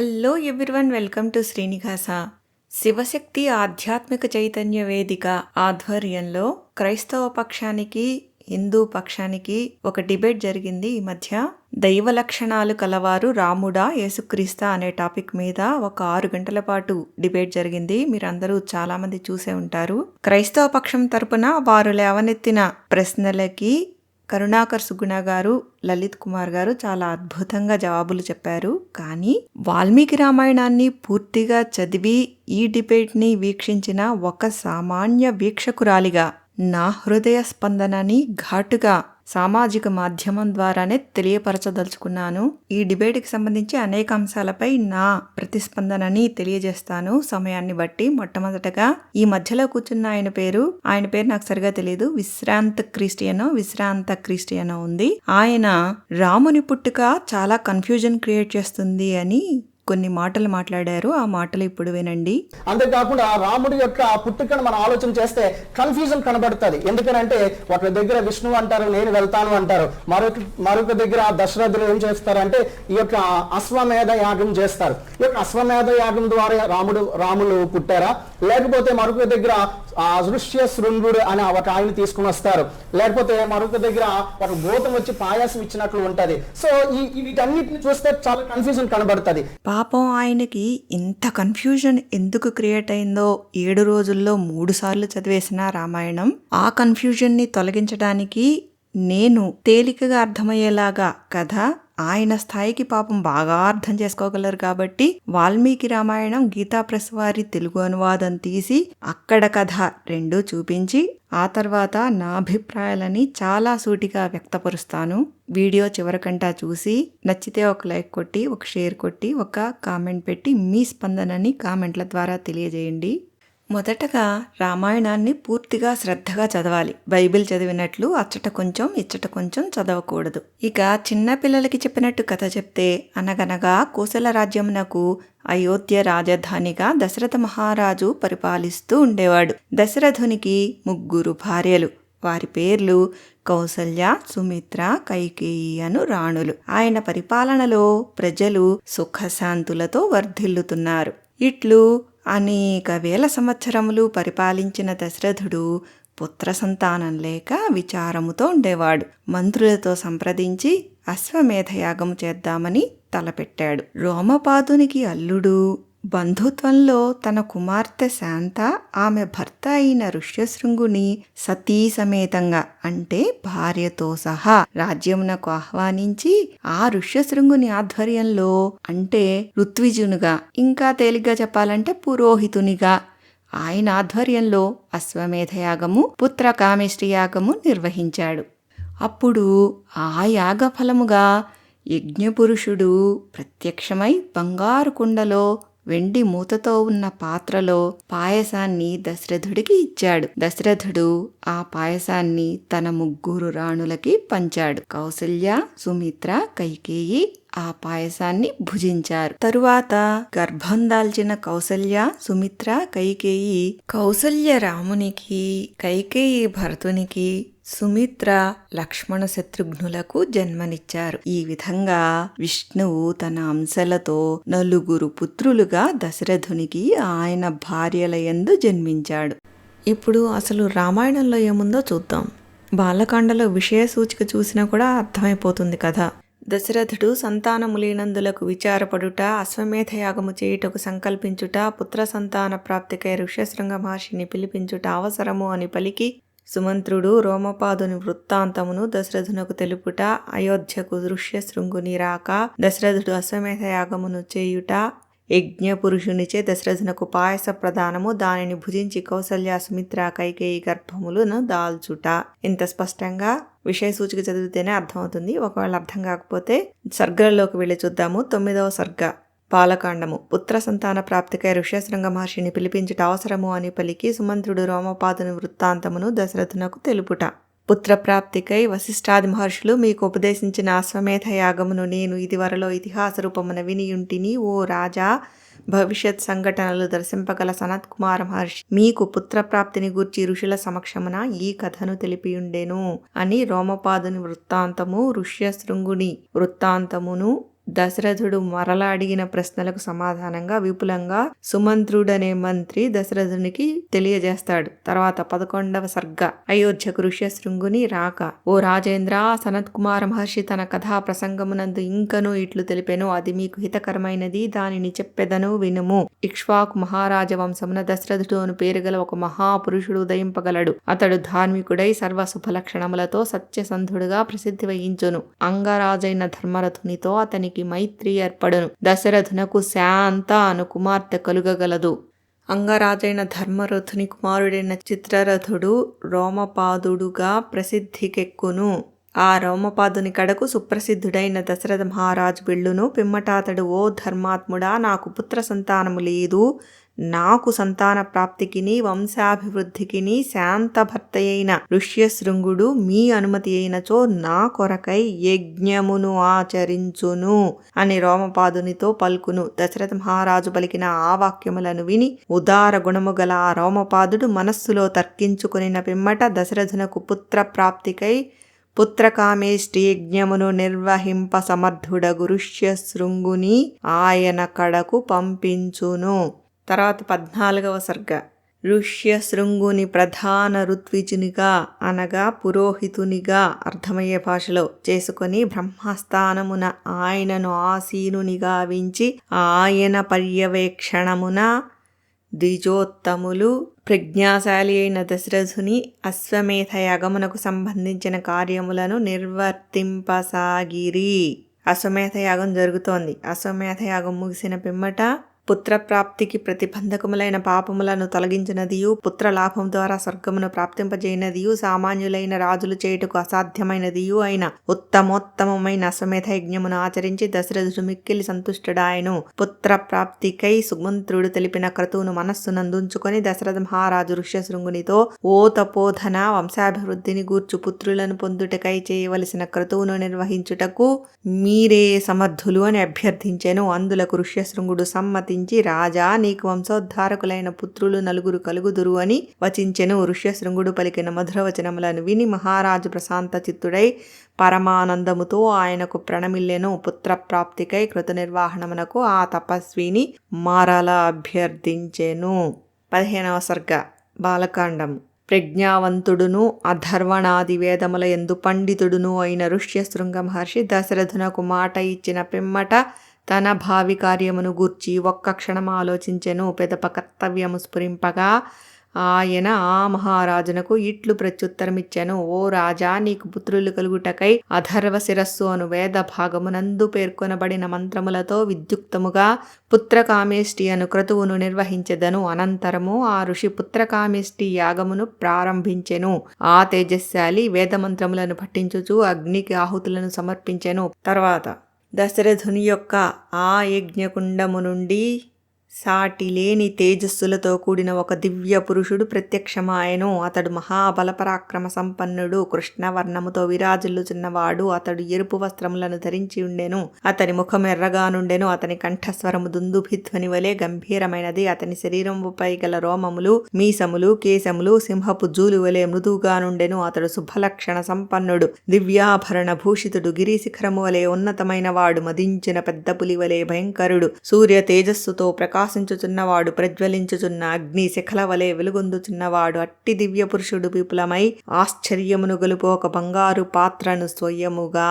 Hello everyone welcome to Srinivasa. Shivashakti Adhyatmika Chaitanya Vedika ఆధ్వర్యంలో క్రైస్తవ పక్షానికి హిందూ పక్షానికి ఒక డిబేట్ జరిగింది. ఈ మధ్య దైవ లక్షణాలు కలవారు రాముడా యేసుక్రీస్తా అనే టాపిక్ మీద ఒక ఆరు గంటల పాటు డిబేట్ జరిగింది. మీరందరూ చాలా మంది చూసే ఉంటారు. క్రైస్తవ పక్షం తరపున వారు లేవనెత్తిన ప్రశ్నలకి కరుణాకర్ సుగుణ గారు లలిత్ కుమార్ గారు చాలా అద్భుతంగా జవాబులు చెప్పారు. కానీ వాల్మీకి రామాయణాన్ని పూర్తిగా చదివి ఈ డిబేట్ని వీక్షించిన ఒక సామాన్య వీక్షకురాలిగా నా హృదయ స్పందనని ఘాటుగా సామాజిక మాధ్యమం ద్వారానే తెలియపరచదలుచుకున్నాను. ఈ డిబేట్కి సంబంధించి అనేక అంశాలపై నా ప్రతిస్పందనని తెలియజేస్తాను సమయాన్ని బట్టి మొట్టమొదటగా. ఈ మధ్యలో కూర్చున్న ఆయన పేరు ఆయన పేరు నాకు సరిగా తెలియదు విశ్రాంత క్రిస్టియనో విశ్రాంత క్రిస్టియనో ఉంది. ఆయన రాముని పుట్టుక చాలా కన్ఫ్యూజన్ క్రియేట్ చేస్తుంది అని కొన్ని మాటలు మాట్లాడారు. ఆ మాటలు ఇప్పుడు వినండి. అంతేకాకుండా రాముడి యొక్క పుట్టుకను మనం ఆలోచన చేస్తే కన్ఫ్యూజన్ కనబడుతుంది. ఎందుకనంటే ఒక దగ్గర విష్ణువు అంటారు నేను వెళ్తాను అంటారు. మరొక మరొక దగ్గర దశరథులు ఏం చేస్తారంటే ఈ యొక్క అశ్వమేధ యాగం చేస్తారు. ఈ యొక్క అశ్వమేధ యాగం ద్వారా రాముడు రాములు పుట్టారా? లేకపోతే మరొక దగ్గర అదృశ్య శృంగుడు అని ఒక ఆయన తీసుకుని వస్తారు. లేకపోతే మరొక దగ్గర ఒక భూతం వచ్చి పాయాసం ఇచ్చినట్లు ఉంటది. సో ఈ వీటన్నిటిని చూస్తే చాలా కన్ఫ్యూజన్ కనబడుతుంది. పాపం ఆయనకి ఇంత కన్ఫ్యూజన్ ఎందుకు క్రియేట్ అయిందో ఏడు రోజుల్లో మూడు సార్లు చదివేసిన రామాయణం. ఆ కన్ఫ్యూజన్ని తొలగించడానికి నేను తేలికగా అర్థమయ్యేలాగా కథ ఆయన స్థాయికి పాపం బాగా అర్థం చేసుకోగలరు కాబట్టి వాల్మీకి రామాయణం గీతా ప్రెస్ వారి తెలుగు అనువాదం తీసి అక్కడ కథ రెండూ చూపించి ఆ తర్వాత నా అభిప్రాయాలని చాలా సూటిగా వ్యక్తపరుస్తాను. వీడియో చివరికంటా చూసి నచ్చితే ఒక లైక్ కొట్టి ఒక షేర్ కొట్టి ఒక కామెంట్ పెట్టి మీ స్పందనని కామెంట్ల ద్వారా తెలియజేయండి. మొదటగా రామాయణాన్ని పూర్తిగా శ్రద్ధగా చదవాలి. బైబిల్ చదివినట్లు అచ్చట కొంచెం ఇచ్చట కొంచెం చదవకూడదు. ఇక చిన్న పిల్లలకి చెప్పినట్టు కథ చెప్తే అనగనగా కోసల రాజ్యమునకు అయోధ్య రాజధానిగా దశరథ మహారాజు పరిపాలిస్తూ ఉండేవాడు. దశరథునికి ముగ్గురు భార్యలు. వారి పేర్లు కౌసల్య సుమిత్ర కైకేయి అను రాణులు. ఆయన పరిపాలనలో ప్రజలు సుఖశాంతులతో వర్ధిల్లుతున్నారు. ఇట్లు అనేక వేల సంవత్సరములు పరిపాలించిన దశరథుడు పుత్ర సంతానం లేక విచారముతో ఉండేవాడు. మంత్రులతో సంప్రదించి అశ్వమేధయాగం చేద్దామని తలపెట్టాడు. రోమపాదునికి అల్లుడు బంధుత్వంలో తన కుమార్తె శాంత ఆమె భర్త అయిన ఋష్యశృంగుని సతీ సమేతంగా అంటే భార్యతో సహా రాజ్యమునకు ఆహ్వానించి ఆ ఋష్యశృంగుని ఆధ్వర్యంలో అంటే ఋత్విజునుగా ఇంకా తేలిగ్గా చెప్పాలంటే పురోహితునిగా ఆయన ఆధ్వర్యంలో అశ్వమేధయాగము పుత్రకామేష్టి యాగము నిర్వహించాడు. అప్పుడు ఆ యాగ ఫలముగా యజ్ఞపురుషుడు ప్రత్యక్షమై బంగారు కుండలో వెండి మూతతో ఉన్న పాత్రలో పాయసాన్ని దశరథుడికి ఇచ్చాడు. దశరథుడు ఆ పాయసాన్ని తన ముగ్గురు రాణులకి పంచాడు. కౌసల్య సుమిత్ర కైకేయి ఆ పాయసాన్ని భుజించారు. తరువాత గర్భం దాల్చిన కౌసల్య సుమిత్ర కైకేయి కౌసల్య రామునికి కైకేయి భరతునికి సుమిత్ర లక్ష్మణ శత్రుఘ్నులకు జన్మనిచ్చారు. ఈ విధంగా విష్ణువు తన అంశలతో నలుగురు పుత్రులుగా దశరథునికి ఆయన భార్యలయందు జన్మించాడు. ఇప్పుడు అసలు రామాయణంలో ఏముందో చూద్దాం. బాలకాండలో విషయ సూచిక చూసినా కూడా అర్థమైపోతుంది కదా. దశరథుడు సంతానము లేనందులకు విచారపడుట అశ్వమేధయాగము చేయుటకు సంకల్పించుట పుత్ర సంతాన ప్రాప్తికై ఋష్యశృంగ మహర్షిని పిలిపించుట అవసరము అని పలికి సుమంత్రుడు రోమపాదుని వృత్తాంతమును దశరథునకు తెలుపుట అయోధ్యకు దృశ్య శృంగుని రాక దశరథుడు అశ్వమేధ యాగమును చేయుట యజ్ఞ పురుషునిచే దశరథునకు పాయస ప్రదానము దానిని భుజించి కౌసల్య సుమిత్ర కైకేయి గర్భములను దాల్చుట. ఇంత స్పష్టంగా విషయ సూచిక చదివితేనే అర్థమవుతుంది. ఒకవేళ అర్థం కాకపోతే సర్గలలోకి వెళ్ళి చూద్దాము. తొమ్మిదవ సర్గ బాలకాండము. పుత్ర సంతాన ప్రాప్తికై ఋష్యశృంగ మహర్షిని పిలిపించుట అవసరము అని పలికి సుమంత్రుడు రోమపాదుని వృత్తాంతమును దశరథునకు తెలుపుట. పుత్రప్రాప్తికై వశిష్ఠాది మహర్షులు మీకు ఉపదేశించిన అశ్వమేధ యాగమును నేను ఇదివరలో ఇతిహాస రూపమున వినియుంటిని ఓ రాజా! భవిష్యత్ సంఘటనలు దర్శింపగల సనత్ కుమార మహర్షి మీకు పుత్రప్రాప్తిని గూర్చి ఋషుల సమక్షమున ఈ కథను తెలిపియుండెను అని రోమపాదుని వృత్తాంతము ఋష్యశృంగుని వృత్తాంతమును దశరథుడు మరల అడిగిన ప్రశ్నలకు సమాధానంగా విపులంగా సుమంత్రుడనే మంత్రి దశరథునికి తెలియజేస్తాడు. తర్వాత పదకొండవ సర్గ అయోధ్యకు ఋష్యశృంగుని రాక ఓ రాజేంద్ర సనత్ కుమార మహర్షి తన కథా ప్రసంగమునందు ఇంకనూ ఇట్లు తెలిపెను. అది మీకు హితకరమైనది. దానిని చెప్పెదను వినుము. ఇక్ష్వాకు మహారాజ వంశమున దశరథుడు అను పేరు గల ఒక మహాపురుషుడు ఉదయింపగలడు. అతడు ధార్మికుడై సర్వ శుభలక్షణములతో సత్యసంధుడుగా ప్రసిద్ధి వహించును. అంగరాజైన ధర్మరథునితో అతనికి మైత్రి ఏర్పడను. దశరథునకు శాంత అను కుమార్తె కలుగగలదు. అంగరాజైన ధర్మరథుని కుమారుడైన చిత్రరథుడు రోమపాదుడుగా ప్రసిద్ధికెక్కును. ఆ రోమపాదుని కడకు సుప్రసిద్ధుడైన దశరథ మహారాజు బిళ్ళును పిమ్మటాతడు ఓ ధర్మాత్ముడా నాకు పుత్ర సంతానము లేదు. నాకు సంతాన ప్రాప్తికిని వంశాభివృద్ధికిని శాంత అయిన ఋష్యశృంగుడు మీ అనుమతి అయినచో నా కొరకై యజ్ఞమును ఆచరించును అని రోమపాదునితో పలుకును. దశరథ మహారాజు పలికిన ఆ వాక్యములను విని ఉదార గుణము గల ఆ రోమపాదుడు మనస్సులో తర్కించుకునిన పిమ్మట దశరథునకు పుత్ర ప్రాప్తికై పుత్రకామేష్టి యజ్ఞమును నిర్వహింప సమర్థుడగు ఋష్యశృంగుని ఆయన కడకు పంపించును. తర్వాత పద్నాలుగవ సర్గ. ఋష్యశృంగుని ప్రధాన ఋత్విజునిగా అనగా పురోహితునిగా అర్థమయ్యే భాషలో చేసుకొని బ్రహ్మస్థానమున ఆయనను ఆసీనునిగావించి ఆయన పర్యవేక్షణమున ద్విజోత్తములు ప్రజ్ఞాశాలి అయిన దశరథుని అశ్వమేధ యాగమునకు సంబంధించిన కార్యములను నిర్వర్తింపసాగిరి. అశ్వమేధ యాగం జరుగుతోంది. అశ్వమేధ యాగం ముగిసిన పిమ్మట పుత్రప్రాప్తికి ప్రతిబంధకములైన పాపములను తొలగించినదియు పుత్రలాభం ద్వారా స్వర్గమును ప్రాప్తింపజేయనదియు సామాన్యులైన రాజులు చేయుటకు అసాధ్యమైనదియు అయిన ఉత్తమోత్తమమైన అశ్వమేధ యజ్ఞమును ఆచరించి దశరథుడు మిక్కిలి సంతుష్టుడాయను. పుత్ర ప్రాప్తికై సుమంత్రుడు తెలిపిన క్రతువును మనస్సునందుంచుకొని దశరథ మహారాజు ఋష్యశృంగునితో ఓ తపోధన వంశాభివృద్ధిని గూర్చు పుత్రులను పొందుటకై చేయవలసిన క్రతువును నిర్వహించుటకు మీరే సమర్థులు అని అభ్యర్థించెను. అందులకు ఋష్యశృంగుడు వచించి రాజా నీకు వంశోద్ధారకులైన పుత్రులు నలుగురు కలుగుదురు అని వచించెను. ఋష్యశృంగుడు పలికిన మధుర వచనములను విని మహారాజు ప్రశాంత చిత్తుడై పరమానందముతో ఆయనకు ప్రణమిల్లెను. పుత్రప్రాప్తికై కృతనిర్వాహణమునకు ఆ తపస్విని మారాల అభ్యర్థించెను. పదిహేనవ సర్గ బాలకాండం. ప్రజ్ఞావంతుడును అధర్వణాది వేదముల ఎందు పండితుడును అయిన ఋష్యశృంగ మహర్షి దశరథునకు మాట ఇచ్చిన పిమ్మట తన భావి కార్యమును గూర్చి ఒక్క క్షణం ఆలోచించెను పెదప కర్తవ్యము స్ఫురింపగా ఆయన ఆ మహారాజునకు ఇట్లు ప్రత్యుత్తరమిచ్చెను. ఓ రాజా నీకు పుత్రులు కలుగుటకై అధర్వ శిరస్సు అను వేద భాగమునందు పేర్కొనబడిన మంత్రములతో విద్యుక్తముగా పుత్రకామేష్టి అను క్రతువును నిర్వహించెదను. అనంతరము ఆ ఋషి పుత్రకామేష్టి యాగమును ప్రారంభించెను. ఆ తేజస్శాలి వేదమంత్రములను పఠించుచు అగ్నికి ఆహుతులను సమర్పించెను. తర్వాత దశరథుని యొక్క ఆ యజ్ఞకుండము నుండి సాటి లేని తేజస్సులతో కూడిన ఒక దివ్య పురుషుడు ప్రత్యక్షమాయను అతడు మహాబలపరాక్రమ సంపన్నుడు కృష్ణవర్ణముతో విరాజిల్లుచున్నవాడు అతడు ఎరుపు వస్త్రములను ధరించి ఉండెను అతని ముఖం ఎర్రగా నుండెను అతని కంఠస్వరము దుందుభిధ్వని వలె గంభీరమైనది అతని శరీరముపై గల రోమములు మీసములు కేశములు సింహపు జూలు వలె మృదువుగా నుండెను అతడు శుభలక్షణ సంపన్నుడు దివ్యాభరణ భూషితుడు గిరిశిఖరము వలె ఉన్నతమైన వాడు మదించిన పెద్ద పులి వలె భయంకరుడు సూర్య తేజస్సుతో ప్రకాశ ప్రకాశించుచున్నవాడు ప్రజ్వలించుచున్న అగ్ని శిఖల వలె వెలుగొందుచున్నవాడు అట్టి దివ్య పురుషుడు విపులమై ఆశ్చర్యమును గొలుపు ఒక బంగారు పాత్రను స్వయముగా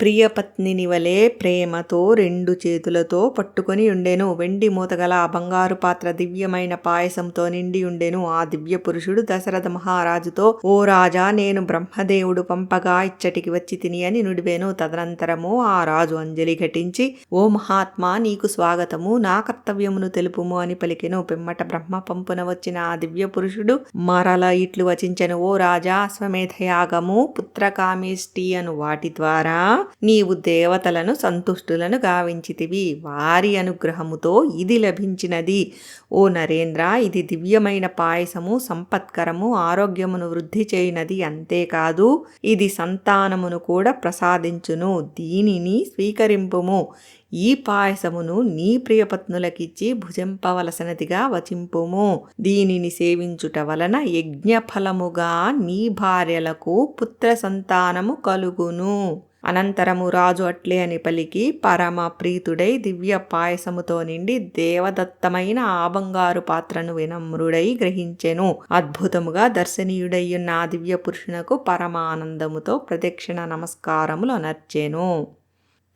ప్రియపత్నిని వలె ప్రేమతో రెండు చేతులతో పట్టుకొని ఉండెను. వెండి మూతగల ఆ బంగారు పాత్ర దివ్యమైన పాయసంతో నిండి ఉండెను. ఆ దివ్య పురుషుడు దశరథ మహారాజుతో ఓ రాజా నేను బ్రహ్మదేవుడు పంపగా ఇచ్చటికి వచ్చి తిని అని నుడివేను. తదనంతరము ఆ రాజు అంజలి ఘటించి ఓ మహాత్మా నీకు స్వాగతము. నా కర్తవ్యమును తెలుపుము అని పలికెను. పిమ్మట బ్రహ్మ పంపున వచ్చిన ఆ దివ్య పురుషుడు మరల ఇట్లు వచించెను. ఓ రాజా అశ్వమేధయాగము పుత్రకామేష్టి అను వాటి ద్వారా నీవు దేవతలను సంతుష్టులను గావించితివి. వారి అనుగ్రహముతో ఇది లభించినది. ఓ నరేంద్ర ఇది దివ్యమైన పాయసము సంపత్కరము ఆరోగ్యమును వృద్ధి చేయనది అంతేకాదు. ఇది సంతానమును కూడా ప్రసాదించును. దీనిని స్వీకరింపుము. ఈ పాయసమును నీ ప్రియపత్నులకిచ్చి భుజంపవలసినదిగా వచింపుము. దీనిని సేవించుట వలన యజ్ఞఫలముగా నీ భార్యలకు పుత్ర సంతానము కలుగును. అనంతరము రాజు అట్లే అని పలికి పరమ ప్రీతుడై దివ్య పాయసముతో నిండి దేవదత్తమైన ఆబంగారు పాత్రను వినమ్రుడై గ్రహించెను. అద్భుతముగా దర్శనీయుడయ్యున్న ఆ దివ్య పురుషునకు పరమానందముతో ప్రదక్షిణ నమస్కారములు అనర్చెను.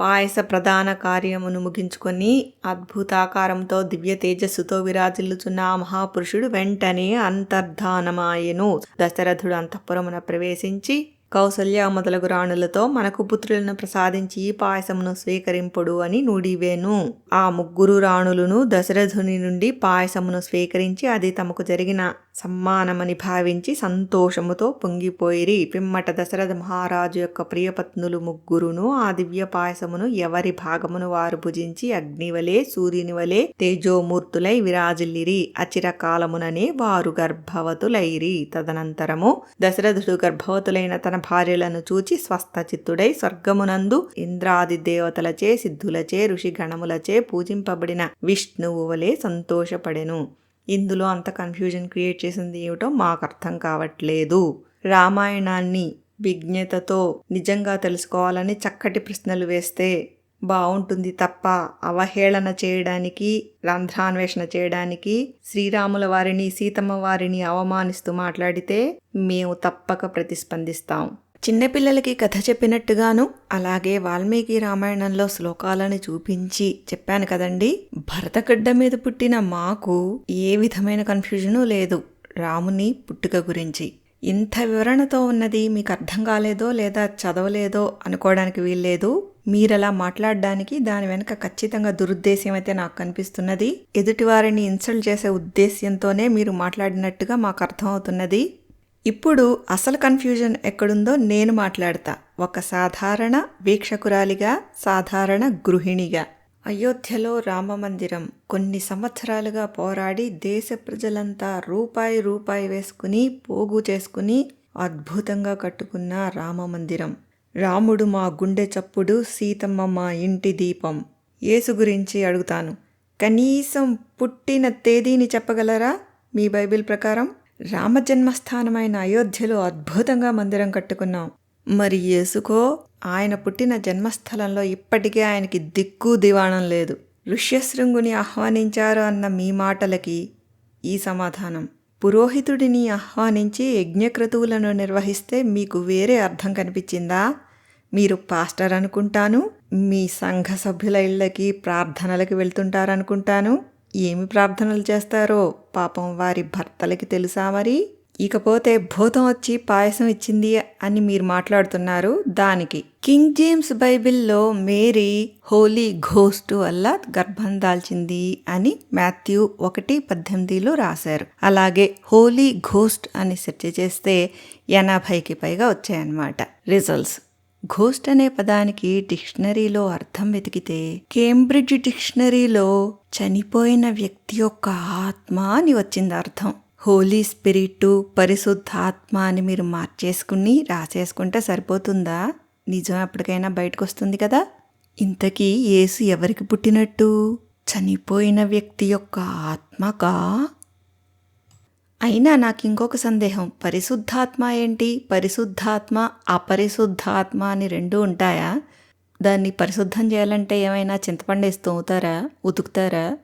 పాయస ప్రధాన కార్యమును ముగించుకొని అద్భుతాకారంతో దివ్య తేజస్సుతో విరాజిల్లుచున్న ఆ మహాపురుషుడు వెంటనే అంతర్ధానమాయెను. దశరథుడు అంతఃపురమున ప్రవేశించి కౌసల్య మొదలగు రాణులతో మనకు పుత్రులను ప్రసాదించి పాయసమును స్వీకరింపుడు అని నుడివేను. ఆ ముగ్గురు రాణులను దశరథుని నుండి పాయసమును స్వీకరించి అది తమకు జరిగిన సమ్మానమని భావించి సంతోషముతో పొంగిపోయిరి. పిమ్మట దశరథ మహారాజు యొక్క ప్రియపత్నులు ముగ్గురును ఆ దివ్య పాయసమును ఎవరి భాగమును వారు భుజించి అగ్నివలే సూర్యుని వలె తేజోమూర్తులై విరాజిల్లిరి. అచిరకాలముననే వారు గర్భవతులైరి. తదనంతరము దశరథుడు గర్భవతులైన తన భార్యలను చూచి స్వస్థచిత్తుడై స్వర్గమునందు ఇంద్రాది దేవతలచే సిద్ధులచే ఋషి గణములచే పూజింపబడిన విష్ణువు వలె సంతోషపడెను. ఇందులో అంత కన్ఫ్యూజన్ క్రియేట్ చేసింది ఏమిటో మాకు అర్థం కావట్లేదు. రామాయణాన్ని విజ్ఞతతో నిజంగా తెలుసుకోవాలని చక్కటి ప్రశ్నలు వేస్తే బాగుంటుంది తప్ప అవహేళన చేయడానికి రంధ్రాన్వేషణ చేయడానికి శ్రీరాముల వారిని సీతమ్మ వారిని అవమానిస్తూ మాట్లాడితే మేము తప్పక ప్రతిస్పందిస్తాం. చిన్నపిల్లలకి కథ చెప్పినట్టుగాను అలాగే వాల్మీకి రామాయణంలో శ్లోకాలను చూపించి చెప్పాను కదండి. భరతగడ్డ మీద పుట్టిన మాకు ఏ విధమైన కన్ఫ్యూజను లేదు. రాముని పుట్టుక గురించి. ఇంత వివరణతో ఉన్నది మీకు అర్థం కాలేదో లేదా చదవలేదో అనుకోవడానికి వీల్లేదు. మీరలా మాట్లాడడానికి దాని వెనుక ఖచ్చితంగా దురుద్దేశ్యం అయితే నాకు కనిపిస్తున్నది. ఎదుటివారిని ఇన్సల్ట్ చేసే ఉద్దేశ్యంతోనే మీరు మాట్లాడినట్టుగా మాకు అర్థమవుతున్నది. ఇప్పుడు అసలు కన్ఫ్యూజన్ ఎక్కడుందో నేను మాట్లాడతా. ఒక సాధారణ వీక్షకురాలిగా సాధారణ గృహిణిగా. అయోధ్యలో రామమందిరం. కొన్ని సంవత్సరాలుగా పోరాడి దేశ ప్రజలంతా రూపాయి రూపాయి వేసుకుని పోగు చేసుకుని అద్భుతంగా కట్టుకున్న రామమందిరం. రాముడు మా గుండె చప్పుడు సీతమ్మ మా ఇంటి దీపం. యేసు గురించి అడుగుతాను. కనీసం పుట్టిన తేదీని చెప్పగలరా మీ బైబిల్ ప్రకారం? రామజన్మస్థానమైన అయోధ్యలో అద్భుతంగా మందిరం కట్టుకున్నాం. మరి యేసుకో ఆయన పుట్టిన జన్మస్థలంలో ఇప్పటికే ఆయనకి దిక్కు దివాణం లేదు. ఋష్యశృంగుని ఆహ్వానించారు అన్న మీ మాటలకి ఈ సమాధానం. పురోహితుడిని ఆహ్వానించి యజ్ఞక్రతువులను నిర్వహిస్తే మీకు వేరే అర్థం కనిపించిందా? మీరు పాస్టర్ అనుకుంటాను మీ సంఘ సభ్యుల ఇళ్ళకి ప్రార్థనలకి వెళ్తుంటారనుకుంటాను. ఏమి ప్రార్థనలు చేస్తారో పాపం వారి భర్తలకి తెలుసా మరి? ఇకపోతే భూతం వచ్చి పాయసం ఇచ్చింది అని మీరు మాట్లాడుతున్నారు దానికి. కింగ్ జేమ్స్ బైబిల్లో మేరీ హోలీ ఘోస్ట్ వల్ల గర్భం దాల్చింది అని మాథ్యూ ఒకటి పద్దెనిమిదిలో రాశారు. అలాగే హోలీ ఘోస్ట్ అని సెర్చ్ చేస్తే ఎనభైకి పైగా వచ్చాయన్నమాట. రిజల్ట్స్. ఘోస్ట్ అనే పదానికి డిక్షనరీలో అర్థం వెతికితే కేంబ్రిడ్జ్ డిక్షనరీలో చనిపోయిన వ్యక్తి యొక్క ఆత్మ అని వచ్చింది అర్థం. హోలీ స్పిరిట్ పరిశుద్ధాత్మ అని మీరు మార్చేసుకుని రాసేసుకుంటే సరిపోతుందా? నిజం ఎప్పటికైనా బయటకు వస్తుంది కదా? ఇంతకీ యేసు ఎవరికి పుట్టినట్టు? చనిపోయిన వ్యక్తి యొక్క ఆత్మగా అయినా నాకు ఇంకొక సందేహం. పరిశుద్ధాత్మ ఏంటి? పరిశుద్ధాత్మ అపరిశుద్ధాత్మ అని రెండు ఉంటాయా? దాన్ని పరిశుద్ధం చేయాలంటే ఏమైనా చింతపండు వేస్తూ అవుతారా ఉతుకుతారా?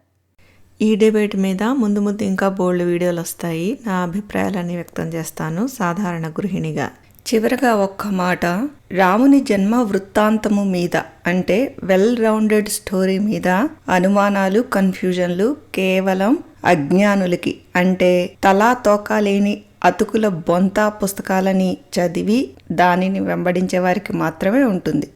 ఈ డిబేట్ మీద ముందు ముందు ఇంకా బోల్డ్ వీడియోలు వస్తాయి. నా అభిప్రాయాలని వ్యక్తం చేస్తాను. సాధారణ గృహిణిగా. చివరగా ఒక్క మాట. రాముని జన్మ వృత్తాంతము మీద అంటే వెల్ రౌండెడ్ స్టోరీ మీద అనుమానాలు కన్ఫ్యూజన్లు కేవలం అజ్ఞానులకి. అంటే తలా తోక లేని అతుకుల బొంత పుస్తకాలని చదివి దానిని వెంబడించే వారికి మాత్రమే ఉంటుంది.